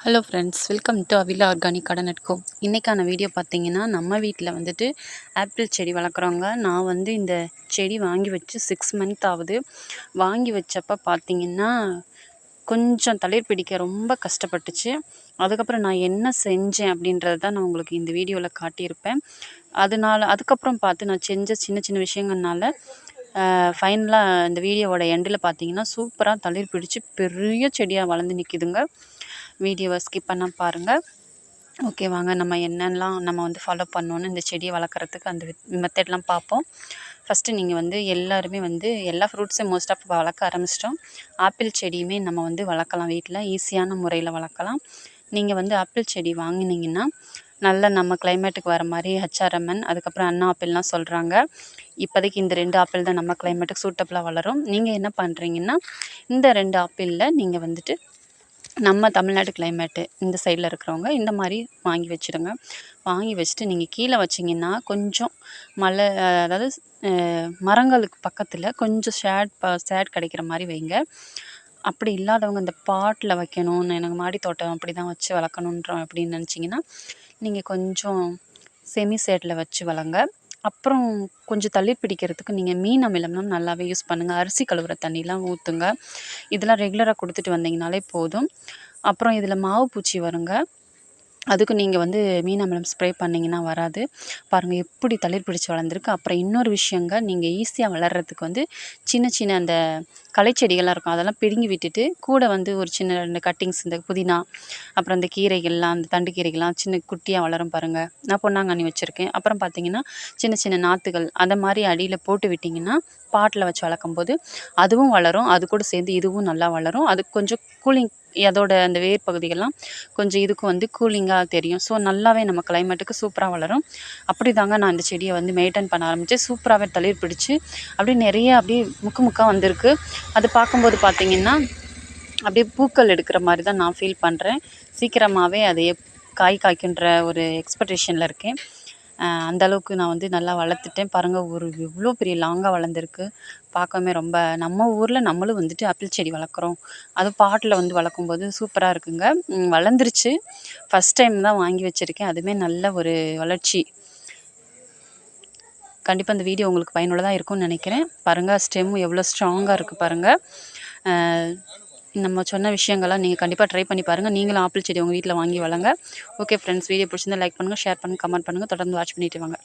Hello friends welcome to அவிலா organic garden அட்கோ இன்றைக்கான வீடியோ பார்த்தீங்கன்னா நம்ம வீட்டில் வந்துட்டு ஆப்பிள் செடி வளர்க்குறோங்க நான் வந்து இந்த செடி வாங்கி வச்சு சிக்ஸ் மந்த் ஆகுது. வாங்கி வச்சப்போ பார்த்தீங்கன்னா கொஞ்சம் தளிர் பிடிக்க ரொம்ப கஷ்டப்பட்டுச்சு. அதுக்கப்புறம் நான் என்ன செஞ்சேன் அப்படின்றத தான் நான் உங்களுக்கு இந்த வீடியோவில் காட்டியிருப்பேன். அதனால அதுக்கப்புறம் பார்த்து நான் செஞ்ச சின்ன சின்ன விஷயங்கள்னால ஃபைனலாக இந்த வீடியோவோட எண்டில் பார்த்தீங்கன்னா சூப்பராக தளிர் பிடிச்சி பெரிய செடியாக வளர்ந்து நிற்கிதுங்க வீடியோவை ஸ்கிப் பண்ணால் பாருங்கள் ஓகே வாங்க நம்ம என்னெல்லாம் நம்ம வந்து ஃபாலோ பண்ணோன்னு இந்த செடியை வளர்க்குறதுக்கு அந்த மெத்தட்லாம் பார்ப்போம். ஃபஸ்ட்டு நீங்கள் வந்து எல்லாருமே வந்து எல்லா ஃப்ரூட்ஸும் மோஸ்ட் ஆஃப் வளர்க்க ஆரம்பிச்சிட்டோம். ஆப்பிள் செடியுமே நம்ம வந்து வளர்க்கலாம் வீட்டில் ஈஸியான முறையில் வளர்க்கலாம். நீங்கள் வந்து ஆப்பிள் செடி வாங்கினீங்கன்னா நல்ல நம்ம கிளைமேட்டுக்கு வர மாதிரி ஹச்ஆர்எம்என் அதுக்கப்புறம் அண்ணா ஆப்பிள்லாம் சொல்கிறாங்க இப்போதைக்கு இந்த ரெண்டு ஆப்பிள் தான் நம்ம கிளைமேட்டுக்கு சூட்டபுளாக வளரும். நீங்கள் என்ன பண்ணுறீங்கன்னா இந்த ரெண்டு ஆப்பிளில் நீங்கள் வந்துட்டு நம்ம தமிழ்நாடு கிளைமேட்டு இந்த சைடில் இருக்கிறவங்க இந்த மாதிரி வாங்கி வச்சுடுங்க. வாங்கி வச்சுட்டு நீங்கள் கீழே வச்சிங்கன்னா கொஞ்சம் மலை அதாவது மரங்களுக்கு பக்கத்தில் கொஞ்சம் ஷேட் ப ஷேட் கிடைக்கிற மாதிரி வைங்க. அப்படி இல்லாதவங்க இந்த பாட்டில் வைக்கணும்னு எனக்கு மாடி தோட்டம் அப்படி தான் வச்சு வளர்க்கணுன்றோம் அப்படின்னு நினச்சிங்கன்னா நீங்கள் கொஞ்சம் செமி சேட்டில் வச்சு வளங்க அப்புறம் கொஞ்சம் தள்ளி பிடிக்கிறதுக்கு நீங்கள் மீன் அமிலம்லாம் நல்லாவே யூஸ் பண்ணுங்கள் அரிசி கழுவுற தண்ணிலாம் ஊற்றுங்க இதெல்லாம் ரெகுலராக கொடுத்துட்டு வந்தீங்கனாலே போதும். அப்புறம் இதில் மாவு பூச்சி வருங்க. அதுக்கு நீங்கள் வந்து மீன் ஸ்ப்ரே பண்ணிங்கன்னா வராது. பாருங்கள் எப்படி தளிர் பிடிச்சி வளர்ந்துருக்கு. அப்புறம் இன்னொரு விஷயங்க நீங்கள் ஈஸியாக வளர்கிறதுக்கு வந்து சின்ன சின்ன அந்த களைச்செடிகள்லாம் இருக்கும். அதெல்லாம் பிடுங்கி விட்டுட்டு கூட வந்து ஒரு சின்ன ரெண்டு கட்டிங்ஸ் இந்த புதினா அப்புறம் இந்த கீரைகள்லாம் அந்த தண்டு கீரைகள்லாம் சின்ன குட்டியாக வளரும் பாருங்கள் நான் பொன்னாங்கண்ணி வச்சுருக்கேன். அப்புறம் பார்த்தீங்கன்னா சின்ன சின்ன நாற்றுகள் அந்த மாதிரி அடியில் போட்டு விட்டிங்கன்னா பாட்டில் வச்சு வளர்க்கும்போது அதுவும் வளரும். அது கூட சேர்ந்து இதுவும் நல்லா வளரும். அது கொஞ்சம் கூலிங் அதோட அந்த வேர் பகுதிகள்லாம் கொஞ்சம் இதுக்கு வந்து கூலிங்காக தெரியும். ஸோ நல்லாவே நம்ம கிளைமேட்டுக்கு சூப்பராக வளரும். அப்படி தாங்க நான் இந்த செடியை வந்து மெயின்டைன் பண்ண ஆரம்பித்தேன் சூப்பராகவே தளிர் பிடிச்சி அப்படியே நிறைய அப்படியே முக்கு முக்காக வந்திருக்கு. அது பார்க்கும்போது பார்த்திங்கன்னா அப்படியே பூக்கள் எடுக்கிற மாதிரி தான் நான் ஃபீல் பண்ணுறேன் சீக்கிரமாகவே அதையே காய் காய்க்கின்ற ஒரு எக்ஸ்பெக்டேஷனில் இருக்கேன். அந்த அளவுக்கு நான் வந்து நல்லா வளர்த்துட்டேன். பாருங்கள் ஒரு எவ்வளோ பெரிய லாங்காக வளர்ந்துருக்கு. பார்க்கவே ரொம்ப நம்ம ஊரில் நம்மளும் வந்துட்டு ஆப்பிள் செடி வளர்க்குறோம். அதுவும் பாட்டில் வந்து வளர்க்கும்போது சூப்பராக இருக்குங்க. வளர்ந்துருச்சு. ஃபஸ்ட் டைம் தான் வாங்கி வச்சுருக்கேன். அதுவுமே நல்ல ஒரு வளர்ச்சி. கண்டிப்பாக இந்த வீடியோ உங்களுக்கு பயனுள்ளதாக இருக்கும்னு நினைக்கிறேன். பாருங்கள் ஸ்டெம் எவ்வளோ ஸ்ட்ராங்காக இருக்குது பாருங்கள் நம்ம சொன்ன விஷயங்கள்லாம் நீங்கள் கண்டிப்பாக ட்ரை பண்ணி பாருங்கள் நீங்களும் ஆப்பிள் செடி உங்கள் வீட்டில் வாங்கி வளங்க ஓகே ஃப்ரெண்ட்ஸ் வீடியோ பிடிச்சிருந்தா லைக் பண்ணுங்கள் ஷேர் பண்ணுங்கள் கமெண்ட் பண்ணுங்கள் தொடர்ந்து வாட்ச் பண்ணிட்டு வாங்க.